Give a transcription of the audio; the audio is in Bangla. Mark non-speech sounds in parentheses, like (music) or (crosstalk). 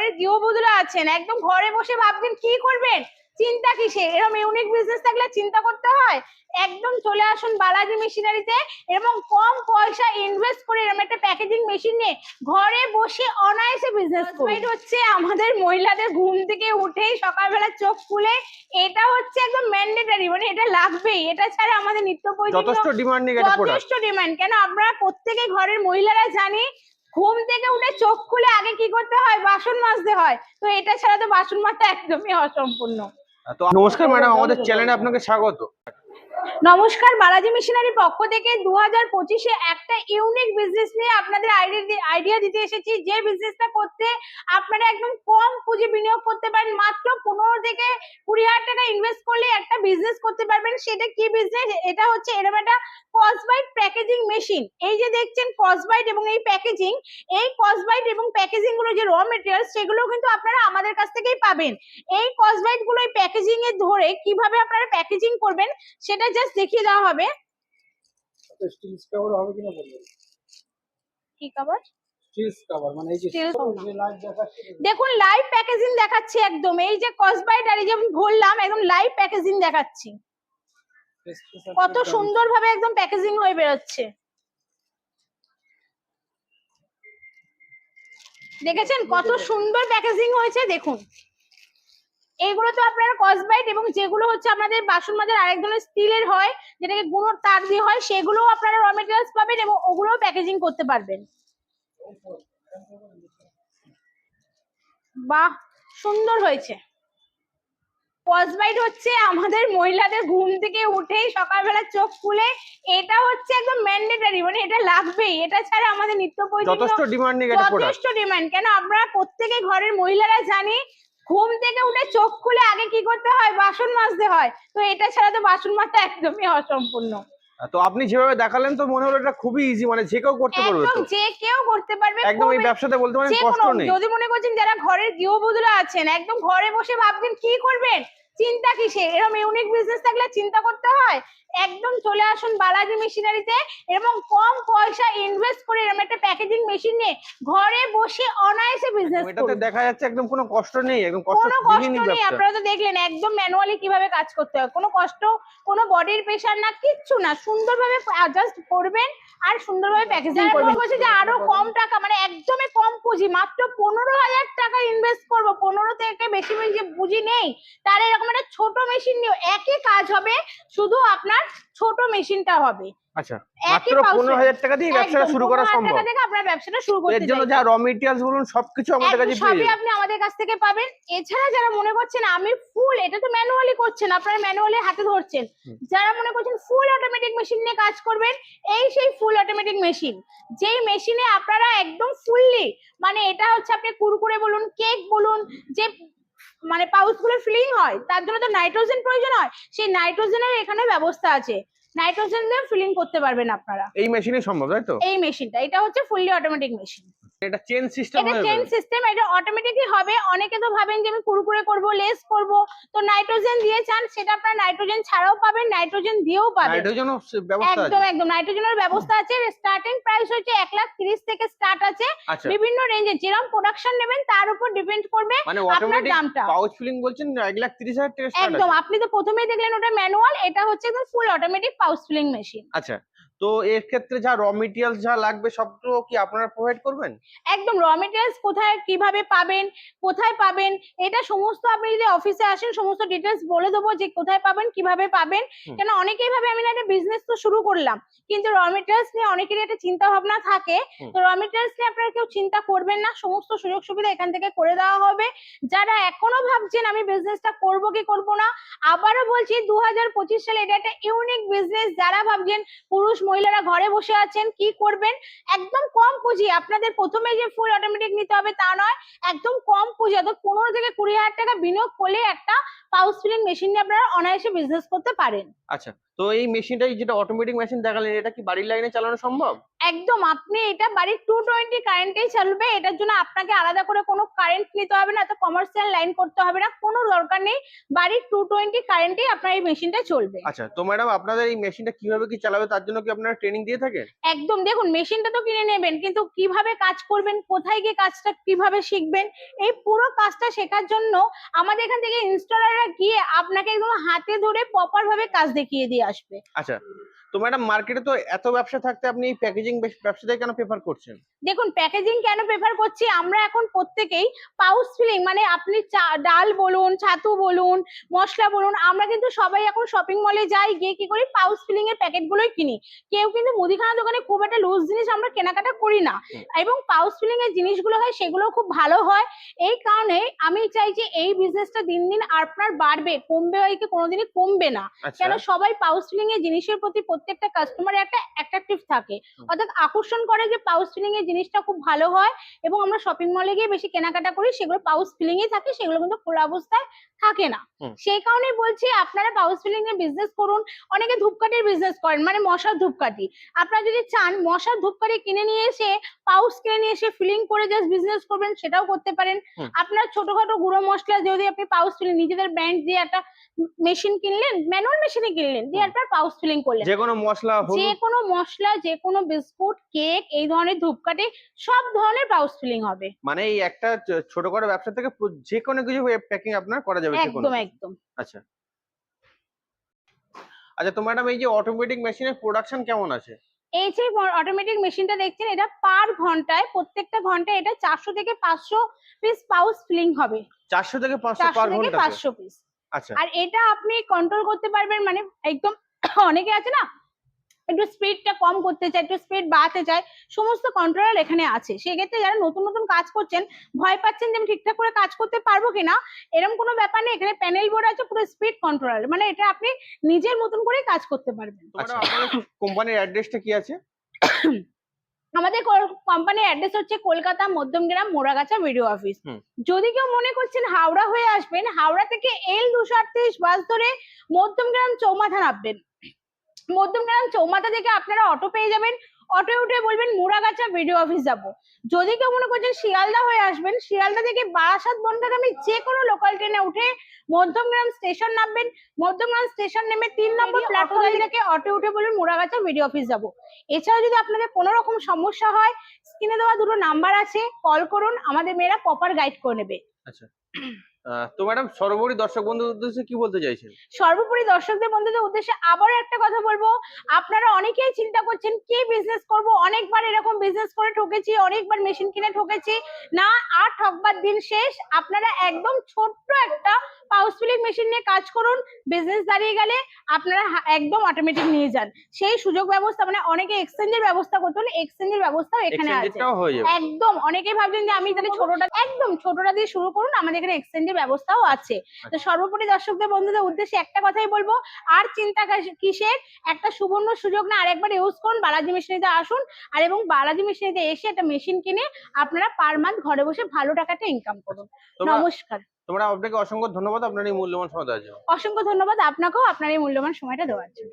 ঘরের গৃহবধূরা আছেন একদম ঘরে বসে ভাবছেন কি করবেন? চিন্তা কিসে এরকম ইউনিক বিজনেস থাকলে চিন্তা করতে হয়। একদম চলে আসুন বালাজি মেশিনারিতে এবং কম পয়সা ইনভেস্ট করে এরকম একটা প্যাকেজিং মেশিন নিয়ে ঘরে বসে অনায়াসে বিজনেস করুন। হচ্ছে আমাদের মহিলাদের ঘুম থেকে উঠেই সকালবেলা চোখ খুলে এটা হচ্ছে একদম ম্যান্ডেটারি মানে এটা লাগবেই। এটা ছাড়া আমাদের নিত্য যথেষ্ট ডিমান্ডিং প্রোডাক্ট যথেষ্ট ডিমান্ড কেন? আমরা প্রত্যেকে ঘরের মহিলারা জানি ঘুম থেকে উঠে চোখ খুলে আগে কি করতে হয়? বাসন মাজতে হয়। তো এটা ছাড়া তো বাসন মাজতে একদমই অসম্পূর্ণ। তো নমস্কার ম্যাডাম আমাদের চ্যানেলে আপনাকে স্বাগত। নমস্কার বালাজি মিশনারি পক্ষ থেকে দু হাজার পঁচিশে একটা ইউনিক বিজনেস নিয়ে আপনাদের আইডিয়া দিতে এসেছি। যে বিজনেসটা করতে আপনারা একদম কম পুঁজি বিনিয়োগ করতে পারেন মাত্র থেকে কুড়ি হাজার টাকা ইনভেস্ট করলে একটা বিজনেস করতে পারবেন। সেটা কি বিজনেস এটা হচ্ছে এরকম একটা কসবাইট প্যাকেজিং মেশিন এই যে দেখছেন কসবাইট এবং এই প্যাকেজিং এই কসবাইট এবং প্যাকেজিংগুলো যে র মেটেরিয়াল সেগুলো কিন্তু আপনারা আমাদের কাছ থেকেই পাবেন। এই কসবাইটগুলো এই প্যাকেজিং এ ধরে কীভাবে আপনারা প্যাকেজিং করবেন সেটা জাস্ট দেখিয়ে দেওয়া হবে। বলবেন কি কভার মানে দেখুন লাইভ প্যাকেজিং দেখাচ্ছি একদম। এই যে কসবাইট আর এই যে আমি বললাম একদম লাইভ প্যাকেজিং দেখাচ্ছি। কত সুন্দরভাবে একদম প্যাকেজিং হয়ে বেরোচ্ছে। দেখেছেন কত সুন্দর প্যাকেজিং হয়েছে দেখুন। এইগুলো তো আপনার কসবাইট এবং যেগুলো হচ্ছে আমাদের বাসন মাজার আরেক ধরনের স্টিলের হয় যেটাকে গুঁড়োর তার দিয়ে হয় সেগুলোও আপনারা র মেটেরিয়ালস পাবেন এবং ওগুলোও প্যাকেজিং করতে পারবেন। বাহ সুন্দর হয়েছে। কসবাইট হচ্ছে আমাদের মহিলাদের ঘুম থেকে উঠেই সকালবেলা চোখ খুলে। এটা হচ্ছে একদম ম্যান্ডেটারি মানে এটা লাগবেই। এটা ছাড়া আমাদের নিত্য প্রয়োজনীয় যথেষ্ট ডিমান্ডিং যথেষ্ট ডিমান্ড কেন? আমরা প্রত্যেকে ঘরের মহিলারা জানি ঘুম থেকে উঠে চোখ খুলে আগে কি করতে হয়? বাসন মাজতে হয়। তো এটা ছাড়া তো বাসন মাজটা একদমই অসম্পূর্ণ। তো আপনি যেভাবে দেখালেন তো মনে হলো এটা খুবই ইজি মানে যে কেউ করতে পারবে একদম যে কেউ করতে পারবে একদম এই ব্যবসাতে বলতে পারেন কষ্ট নেই। যদি মনে করছেন যারা ঘরের গৃহবধূরা আছেন একদম ঘরে বসে ভাবছেন কি করবেন? চিন্তা কিসে এরকম ইউনিক বিজনেস থাকলে চিন্তা করতে হয়। একদম চলে আসুন বালাজি মেশিনারিতে এবং কম পয়সা ইনভেস্ট করে এরকম একটা প্যাকেজিং মেশিন নিয়ে ঘরে বসে অনায়াসে বিজনেস এটাতে দেখা যাচ্ছে একদম কোনো কষ্ট নেই একদম কষ্ট কোনো কষ্ট নেই। আপনারা তো দেখলেন একদম ম্যানুয়ালি কীভাবে কাজ করতে হয়। কোনো কষ্ট কোনো বডির প্রেশার না কিচ্ছু না। সুন্দরভাবে জাস্ট করবেন আর সুন্দরভাবে প্যাকেজিং করবেন। বলছে যে আরও কম টাকা মানে একদমই কম পুঁজি মাত্র পনেরো হাজার টাকা ইনভেস্ট করব। পনেরো থেকে বেশি বেশি পুঁজি নেই। তার এরকম একটা ছোট মেশিন নিয়ে একই কাজ হবে শুধু আপনার ছোট মেশিনটা হবে। আচ্ছা মাত্র pouch পনেরো এ। হাজার টাকা দিয়ে ব্যবসাটা শুরু করা সম্ভব। টাকা থেকে আপনার ব্যবসাটা শুরু করতে এর জন্য যা র মেটেরিয়ালস বলুন সবকিছু আমাদের কাছে পেয়ে সবই আপনি আমাদের কাছ থেকে পাবেন। এছাড়া যারা মনে করছেন আমি ফুল এটা তো ম্যানুয়ালি করছেন আপনারা ম্যানুয়ালি হাতে ধরছেন। যারা মনে করছেন ফুল অটোমেটিক মেশিন নিয়ে কাজ করবেন এই সেই ফুল অটোমেটিক মেশিন যেই মেশিনে আপনারা একদম ফুললি মানে এটা হচ্ছে আপনি কুরকুরে বলুন কেক বলুন যে মানে পাউচগুলো ফিলিং হয় তার জন্য তো নাইট্রোজেন প্রয়োজন হয়। সেই নাইট্রোজেনের এখানে ব্যবস্থা আছে। নাইট্রোজেন দিয়ে ফিলিং করতে পারবেন আপনারা। এই মেশিনে সম্ভব তাই তো? এই মেশিনটা এটা হচ্ছে ফুললি অটোমেটিক মেশিন এটা চেন সিস্টেম এটা চেন সিস্টেম এটা অটোমেটিকই হবে। অনেকে তো ভাবেন যে আমি কুরকুরে করব লেস করব। তো নাইট্রোজেন দিয়ে চান সেটা আপনার নাইট্রোজেন ছাড়াও পাবেন নাইট্রোজেন দিয়েও পাবেন। নাইট্রোজেনও ব্যবস্থা আছে। একদম একদম। নাইট্রোজেনের ব্যবস্থা আছে স্টার্টিং হচ্ছে এক লাখ তিরিশ থেকে স্টার্ট আছে। আচ্ছা। বিভিন্ন রেঞ্জে যেরকম প্রোডাকশন নেবেন তার উপর ডিপেন্ড করবে মানে আপনার দামটা। পাউচ ফিলিং বলছেন এক লাখ তিরিশ হাজার একদম আপনি তো প্রথমেই দেখলেন ওটা ম্যানুয়াল এটা হচ্ছে একদম full automatic pouch filling machine আচ্ছা। তো এর ক্ষেত্রে যা র মেটেরিয়ালস যা লাগবে সবগুলো কি আপনারা প্রোভাইড করবেন? একদম র মেটেরিয়ালস কোথায় কীভাবে পাবেন কোথায় পাবেন এটা সমস্ত আপনি যদি অফিসে আসেন সমস্ত ডিটেলস বলে দেবো যে কোথায় পাবেন কীভাবে পাবেন। কেন অনেকেই ভাবে আমি না একটা বিজনেস তো শুরু করলাম কিন্তু র মেটেরিয়ালস নিয়ে অনেকেরই একটা চিন্তা ভাবনা থাকে। তো র মেটেরিয়ালস নিয়ে আপনারা কেউ চিন্তা করবেন না সমস্ত সুযোগ সুবিধা এখান থেকে করে দেওয়া হবে। যারা এখনও ভাবছেন আমি বিজনেসটা করব কি করব না আবারও বলছি দু হাজার পঁচিশ সালে এটা একটা ইউনিক বিজনেস যারা ভাবছেন পুরুষ মহিলারা ঘরে বসে আছেন, কি করবেন? একদম কম পুঁজি। আপনাদের প্রথমে যে ফুল অটোমেটিক নিতে হবে তা নয়, একদম কম পুঁজি। অর্থাৎ পনেরো থেকে কুড়ি হাজার টাকা বিনিয়োগ করলে একটা পাউস ফিলিং মেশিন নিয়ে আপনারা অনায়াসে বিজনেস করতে পারেন। আচ্ছা তো এই মেশিনটাই যেটা অটোমেটিক মেশিন দেখালেন এটা কি বাড়ির লাইনে চালানো সম্ভব? একদম আপনি এটা বাড়ির টু টোয়েন্টি কারেন্টেই চলবে এটার জন্য আপনাকে আলাদা করে কোনো কারেন্ট নিতে হবে না এত কমার্শিয়াল লাইন করতে হবে না কোনো দরকার নেই বাড়ির টু টোয়েন্টি কারেন্টেই আপনার এই মেশিনটা চলবে। আচ্ছা তো ম্যাডাম আপনাদের এই মেশিনটা কীভাবে কি চালাবে তার জন্য কি আপনারা ট্রেনিং দিয়ে থাকেন? একদম দেখুন মেশিনটা তো কিনে নেবেন কিন্তু কীভাবে কাজ করবেন কোথায় গিয়ে কাজটা কীভাবে শিখবেন এই পুরো কাজটা শেখার জন্য আমাদের এখান থেকে ইনস্টলাররা গিয়ে আপনাকে একদম হাতে ধরে প্রপার ভাবে কাজ দেখিয়ে দিয়ে আসবে। আচ্ছা। তো ম্যাডাম মার্কেটে তো এত ব্যবসা থাকতে আপনি এই প্যাকেজিং ব্যবসাটাই কেন প্রেফার করছেন? দেখুন প্যাকেজিং কেন প্রেফার করছি? আমরা এখন প্রত্যেকেই পাউচ ফিলিং মানে আপনি ডাল বলুন ছাতু বলুন মশলা বলুন আমরা কিন্তু সবাই এখন শপিং মলে যাই গিয়ে কি করি? পাউচ ফিলিং এর প্যাকেট গুলোই কিনি। কেউ কিন্তু মুদিখানা দোকানে খুব একটা লুজ জিনিস আমরা কেনাকাটা করি না। এবং পাউচ ফিলিং এর জিনিসগুলো হয় সেগুলো খুব ভালো হয়। এই কারণে আমি চাই যে এই বিজনেসটা দিন দিন আপনার বাড়বে কমবে হয় কি কোনোদিনই কমবে না। আচ্ছা। কেন সবাই পাউচ ফিলিং এর জিনিসের প্রতি প্রত্যেকটা কাস্টমারের একটা অ্যাট্রাকটিভ থাকে। অর্থাৎ আকর্ষণ করে যে পাউচ ফিলিং এর জিনিসটা খুব ভালো হয় এবং আমরা শপিং মলে গিয়ে বেশি কেনাকাটা করি সেগুলো পাউচ ফিলিং এ থাকে সেগুলো কিন্তু খোলা অবস্থায় থাকে না। সেই কারণেই বলছি আপনারা পাউচ ফিলিং এর বিজনেস করুন। অনেকে ধূপকাঠির বিজনেস করেন মানে মশার ধূপকাঠি। আপনারা যদি চান মশার ধূপকাঠি কিনে নিয়ে এসে পাউচ কিনে নিয়ে এসে ফিলিং করে জাস্ট বিজনেস করবেন সেটাও করতে পারেন। আপনার ছোটখাটো গুঁড়ো মশলা যদি আপনি পাউচ ফিলিং নিজেদের ব্র্যান্ড দিয়ে একটা মেশিন কিনলেন ম্যানুয়াল মেশিনে কিনলেন দিয়ে। আপনার পাউচ ফিলিং করলেন। যে কোনো মশলা যে কোনো মশলা যে কোনো বিস্কুট কেক এই ধরনের ধূপকাঠি সব ধরনের পাউচ ফিলিং হবে। মানে এই একটা ছোট করে ব্যবসা থেকে যে কোনো কিছু প্যাকিং আপনার করা যাবে একদম একদম। আচ্ছা। আচ্ছা তো ম্যাডাম এই যে অটোমেটিক মেশিনের প্রোডাকশন কেমন আছে? এই যে অটোমেটিক মেশিনটা দেখছেন এটা পার ঘন্টায় প্রত্যেকটা ঘন্টায় এটা চারশো থেকে পাঁচশো পিস পাউচ ফিলিং হবে। চারশো থেকে পাঁচশো পার ঘণ্টা পাঁচশো পিস আচ্ছা। আর এটা আপনি কন্ট্রোল করতে পারবেন মানে একদম (coughs) অনেকে আছে না একটু স্পিডটা কম করতে চায় একটু স্পিড বাড়াতে চায় সমস্ত কন্ট্রোলার এখানে আছে। সেক্ষেত্রে যারা নতুন নতুন কাজ করছেন ভয় পাচ্ছেন যে আমি ঠিকঠাক করে কাজ করতে পারব কিনা এরকম কোনো ব্যাপার নেই। এখানে প্যানেল বোর্ড আছে পুরো স্পিড কন্ট্রোলার মানে এটা আপনি নিজের মতন করেই কাজ করতে পারবেন। কোম্পানির অ্যাড্রেসটা কি আছে? (coughs) আমাদের কোম্পানির অ্যাড্রেস হচ্ছে কলকাতা মধ্যমগ্রাম মোড়াগাছা ভিডিও অফিস যদি কেউ মনে করছেন হাওড়া হয়ে আসবেন হাওড়া থেকে এল দুশো আটত্রিশ বাস ধরে মধ্যমগ্রাম চৌমাথা নামবেন। মধ্যমগ্রাম চৌমাথা থেকে আপনারা অটো পেয়ে যাবেন। অটো উঠে বলবেন মুড়াগাছা ভিডিও অফিস যাব। যদি কেউ মনে করছেন শিয়ালদা হয়ে আসবেন শিয়ালদা থেকে বারাসাত বনগাগামী যে কোনো লোকাল ট্রেনে উঠে মধ্যমগ্রাম স্টেশন নামবেন। মধ্যমগ্রাম স্টেশন নেমে তিন নম্বর প্ল্যাটফর্ম থেকে অটো উঠে বলবেন মুড়াগাছা ভিডিও অফিস যাব। এছাড়া যদি আপনাদের কোনো রকম সমস্যা হয় স্ক্রিনে দেওয়া দুটো নাম্বার আছে কল করুন। আমাদের মেয়েরা প্রপার গাইড করে নেবে। আচ্ছা। তো ম্যাডাম, সর্বোপরি দর্শক বন্ধুদের উদ্দেশ্যে কি বলতে চাইছেন? সর্বোপরি দর্শকদের বন্ধুদের উদ্দেশ্যে আবারও একটা কথা বলব। আপনারা অনেকেই চিন্তা করছেন, কি বিজনেস করব? অনেকবার এরকম বিজনেস করে ঠকেছি, অনেকবার মেশিন কিনে ঠকেছি। না, আর ঠকবার দিন শেষ। আপনারা একদম ছোট্ট একটা ফিলিং মেশিন নিয়ে কাজ করুন বিজনেস দাঁড়িয়ে গেলে আপনারা একদম অটোমেটিক নিয়ে যান। সেই সুযোগ ব্যবস্থা মানে অনেকে এক্সচেঞ্জের ব্যবস্থা করতে হলে এক্সচেঞ্জের ব্যবস্থাও এখানে আছে। একদম অনেকেই ভাবছেন যে আমি তাহলে ছোটটা একদম ছোটটা দিয়ে শুরু করুন আমাদের এখানে এক্সচেঞ্জের ব্যবস্থাও আছে। তো সর্বোপরি দর্শকদের বন্ধুদের উদ্দেশ্যে একটা কথাই বলব আর চিন্তা কিসের? একটা সুবর্ণ সুযোগ না আরেকবার ইউজ করুন বালাজি মেশিনিতে আসুন আর এবং বালাজি মেশিনিতে এসে একটা মেশিন কিনে আপনারা পার মান্থ ঘরে বসে ভালো টাকাটা ইনকাম করুন। নমস্কার। তোমরা আপনাকে অসংখ্য ধন্যবাদ। আপনার এই মূল্যবান সময় দেওয়ার জন্য। অসংখ্য ধন্যবাদ আপনাকেও আপনার এই মূল্যবান সময়টা দেওয়ার জন্য।